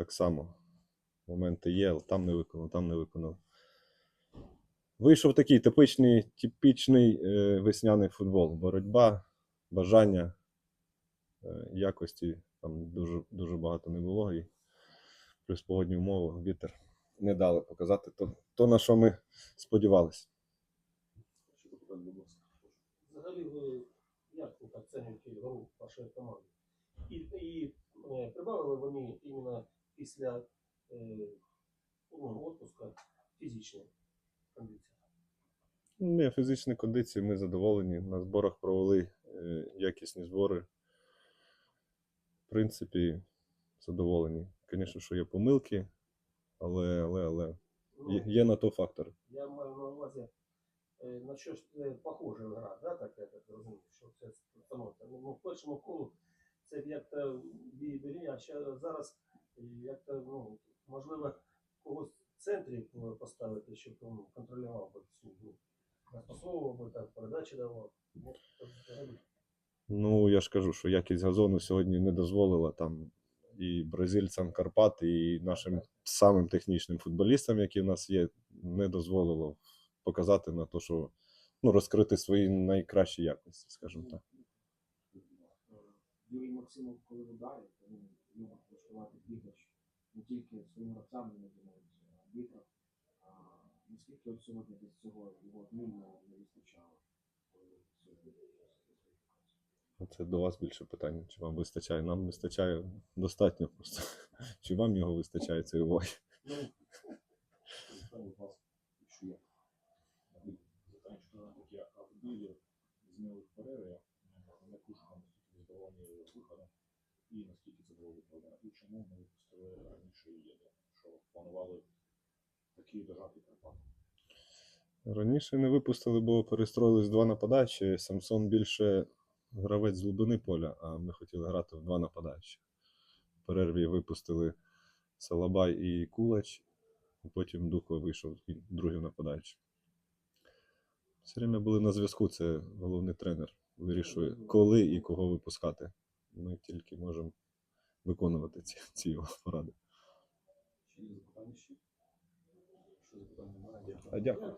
так само. Моменти є, там не виконав, там не виконав. Вийшов такий типичний, типічний е, весняний футбол. Боротьба, бажання, е, якості там дуже, дуже багато не було. І плюс погодні умови, вітер не дали показати то, то на що ми сподівалися. Взагалі ви як оцінюєте гру вашої команди? І, і е, прибавили вони іменно після е, ну, фізичної кондиції? Ні, фізичні кондиції ми задоволені. На зборах провели е, якісні збори. В принципі, задоволені. Звісно, що є помилки, але, але, але Ну, є, є на то фактори. Я маю на увазі, е, на що ж похожа гра, да, так я так розумію, що це становиться. Ну, в першому колу це як-то бій а ще зараз е, як-то, ну, можливо, когось в центрі поставити, щоб ну, контролював би цю гру. Розпасовував би так, передачі давав. Ну. Ну, я ж кажу, що якість газону сьогодні не дозволила там і бразильцям Карпат, і нашим самим технічним футболістам, які в нас є, не дозволило показати на те, що ну, розкрити свої найкращі якості, скажімо так. Юрій Максимов, коли в то він любить влаштувати бігач не тільки своїм гравцям, не навіть арбітрам. А наскільки от сьогодні десь цього його мінімуму не вистачало? коли сьогодні Це до вас більше питання, чи вам вистачає. Нам вистачає достатньо просто. Чи вам його вистачає цієї уваги? Ну, Питання у вас, якщо є запитання, що на такі автомобілі зміли в перерві, на кушкам задоволені виходом, і наскільки це було виправдано, і чому ми випустили раніше їде, що планували такі дожати Карпати. Раніше не випустили, бо перестроїлись два нападачі. Самсон більше гравець з глибини поля, а ми хотіли грати в два нападачі. В перерві випустили Салабай і Кулач, і потім Духо вийшов і другим нападаючим. Все время були на зв'язку, це головний тренер. Вирішує, коли і кого випускати. Ми тільки можемо виконувати ці, ці його поради. Чи є запитання ще? Що запитання немає? Дякую.